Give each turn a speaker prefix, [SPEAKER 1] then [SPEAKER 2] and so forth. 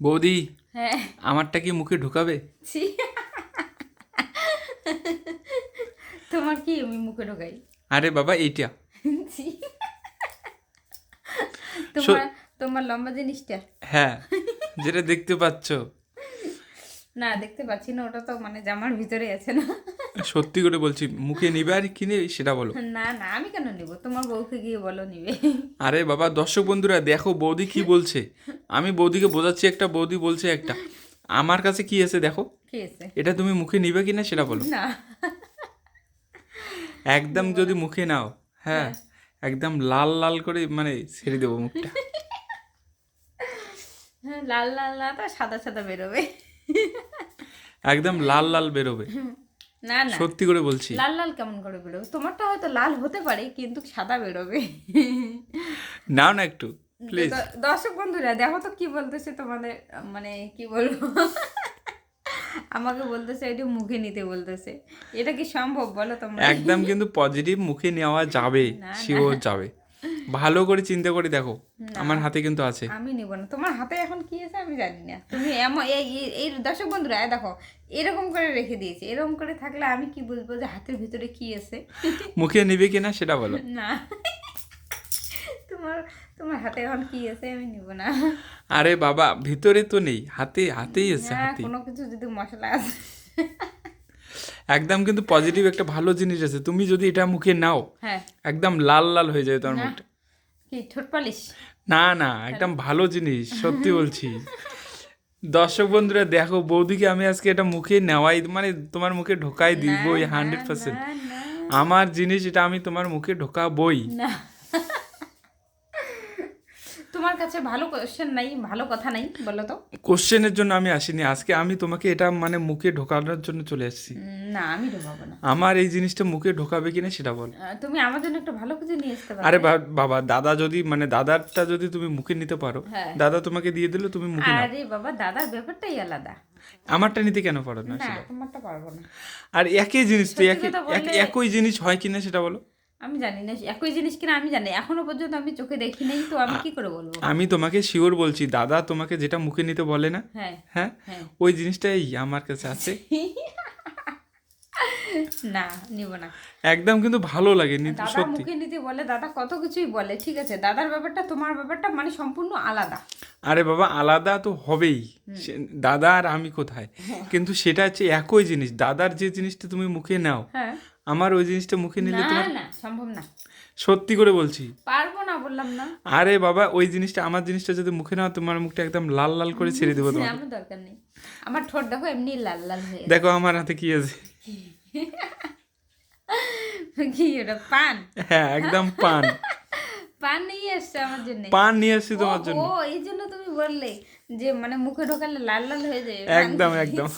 [SPEAKER 1] বৌদি
[SPEAKER 2] হ্যাঁ।
[SPEAKER 1] আমারটা কি মুখে ঢুকাবে?
[SPEAKER 2] তোমার কি আমি মুখে ঢোকাই?
[SPEAKER 1] আরে বাবা এইটা।
[SPEAKER 2] তোমার তোমার লম্বা জিনিসটা?
[SPEAKER 1] হ্যাঁ যেটা দেখতে পাচ্ছ।
[SPEAKER 2] না দেখতে পাচ্ছি না ওটা তো মানে জামার ভিতরে আছে না।
[SPEAKER 1] সত্যি করে বলছি মুখে নিবে আর কিনে সেটা বলো।
[SPEAKER 2] না না আমি কেন নিব? তোমার বউকে গিয়ে বলো নিবে।
[SPEAKER 1] আরে বাবা দর্শক বন্ধুরা দেখো বৌদি কি বলছে। আমি বৌদিকে বোঝাচ্ছি একটা বৌদি বলছে একটা। আমার কাছে কি আছে দেখো? এটা তুমি মুখে নিবে কিনা সেটা বলো।
[SPEAKER 2] না।
[SPEAKER 1] একদম যদি মুখে নাও হ্যাঁ একদম লাল লাল করে মানে ছেড়ে দেবো মুখটা।
[SPEAKER 2] হ্যাঁ, লাল লাল না তো সাদা সাদা বেরোবে।
[SPEAKER 1] একদম লাল লাল বেরোবে।
[SPEAKER 2] না না।
[SPEAKER 1] সত্যি করে বলছি।
[SPEAKER 2] লাল লাল কেমন করে বেরোবে? তোমারটা হয়তো লাল হতে পারে কিন্তু সাদা বেরোবে।
[SPEAKER 1] নাও না একটু প্লিজ
[SPEAKER 2] দর্শক বন্ধুরা দেখো তো কি বলতেছে তোমাদের মানে কি বলব? আমাকে বলতেছে এটা মুখে নিতে বলতেছে। এটা কি সম্ভব বলো তোমরা?
[SPEAKER 1] একদম কিন্তু পজিটিভ মুখে নেওয়া যাবে শিওর যাবে। ভালো করে চিন্তা করে দেখো। আমার হাতে কিন্তু আছে।
[SPEAKER 2] আমি নিব না। তোমার হাতে এখন কি আছে আমি জানি না। তুমি এমন এই দর্শক বন্ধুরা দেখো এরকম করে রেখে দিয়েছি। এরকম করে থাকলে আমি কি বুঝব যে হাতের ভিতরে কি আছে?
[SPEAKER 1] মুখে নিবে কিনা সেটা বলো।
[SPEAKER 2] না। তোমার তোমার হাতে এখন কি আছে আমি নিব না।
[SPEAKER 1] আরে বাবা ভিতরে তো নেই। হাতে হাতেই আছে হাতে।
[SPEAKER 2] কোনো কিছু যদি মশলা আছে।
[SPEAKER 1] একদম কিন্তু পজিটিভ একটা ভালো জিনিস আছে। তুমি যদি এটা মুখে নাও
[SPEAKER 2] হ্যাঁ।
[SPEAKER 1] একদম লাল লাল হয়ে যায় তোমার। মুখটা।
[SPEAKER 2] কি ঠোঁট পালিশ?
[SPEAKER 1] না না একদম ভালো জিনিস সত্যি বলছি। দর্শক বন্ধুরা দেখো বৌদিকে আমি আজকে এটা মুখে নেওয়াই মানে তোমার মুখে ঢোকাই দিই বই হান্ড্রেড পার্সেন্ট আমার জিনিস এটা আমি তোমার মুখে ঢোকাবই।
[SPEAKER 2] না। তোমার কাছে ভালো কোশ্চেন নাই ভালো কথা নাই বলো তো।
[SPEAKER 1] কোশ্চেনের জন্য আমি আসিনি। আজকে আমি তোমাকে এটা মানে মুখে ঢোকানোর জন্য চলে এসেছি।
[SPEAKER 2] না আমি ঢোকাবো না।
[SPEAKER 1] আমার এই জিনিসটা মুখে ঢোকাবে কিনা সেটা বল।
[SPEAKER 2] তুমি আমার জন্য একটা ভালো কিছু নিয়ে আসতে পারো।
[SPEAKER 1] আরে বাবা দাদা যদি মানে দাদারটা যদি তুমি মুখে নিতে পারো
[SPEAKER 2] হ্যাঁ।
[SPEAKER 1] দাদা তোমাকে দিয়ে দিলে তুমি মুখে
[SPEAKER 2] আরে বাবা দাদার ব্যাপারটাই আলাদা।
[SPEAKER 1] আমারটা নিতে কেন পারো না
[SPEAKER 2] না তোমারটা পারব না।
[SPEAKER 1] আর একই জিনিস তো একই একই জিনিস হয় কিনা সেটা বলো।
[SPEAKER 2] আমি জানি না একই জিনিস কিনা আমি জানি এখনও পর্যন্ত আমি চোখে দেখি নাই তো আমি কি করে বলব?
[SPEAKER 1] আমি তোমাকে শিওর বলছি দাদা তোমাকে যেটা মুখে নিতে বলে না
[SPEAKER 2] হ্যাঁ
[SPEAKER 1] হ্যাঁ?
[SPEAKER 2] হ্যাঁ।
[SPEAKER 1] ওই জিনিসটাই আমার কাছে আছে।
[SPEAKER 2] না নিব না।
[SPEAKER 1] একদম কিন্তু ভালো লাগে
[SPEAKER 2] দাদা
[SPEAKER 1] সত্যি।
[SPEAKER 2] মুখে নিতে বলে দাদা কত কিছুই বলে ঠিক আছে? দাদার ব্যাপারটা তোমার ব্যাপারটা মানে সম্পূর্ণ আলাদা।
[SPEAKER 1] আরে বাবা আলাদা তো হবেই। দাদা আর আমি কোথায়? কিন্তু সেটা হচ্ছে একই জিনিস দাদার যে জিনিসটা তুমি মুখে নাও
[SPEAKER 2] হ্যাঁ।
[SPEAKER 1] আমার ওই জিনিসটা মুখে নিলে
[SPEAKER 2] না
[SPEAKER 1] তোমার
[SPEAKER 2] না সম্ভব না।
[SPEAKER 1] সত্যি করে বলছি।
[SPEAKER 2] পারব না বললাম না।
[SPEAKER 1] আরে বাবা ওই জিনিসটা আমার জিনিসটা যদি মুখে নাও তোমার মুখটা একদম লাল লাল করে ছেড়ে দেবো তোমার
[SPEAKER 2] আমার দরকার নেই। আমার ঠোঁট দেখো এমনি লাল লাল হয়ে।
[SPEAKER 1] দেখো আমার হাতে কি আছে।
[SPEAKER 2] কি ওটা পান?
[SPEAKER 1] হ্যাঁ একদম পান।
[SPEAKER 2] পান নিয়ে এসছে আমার জন্য?
[SPEAKER 1] পান নিয়ে আসছি তোমার জন্য।
[SPEAKER 2] ও এই জন্য তুমি বললে যে মানে মুখে ঢোকালে লাল লাল হয়ে যায়
[SPEAKER 1] একদম, একদম।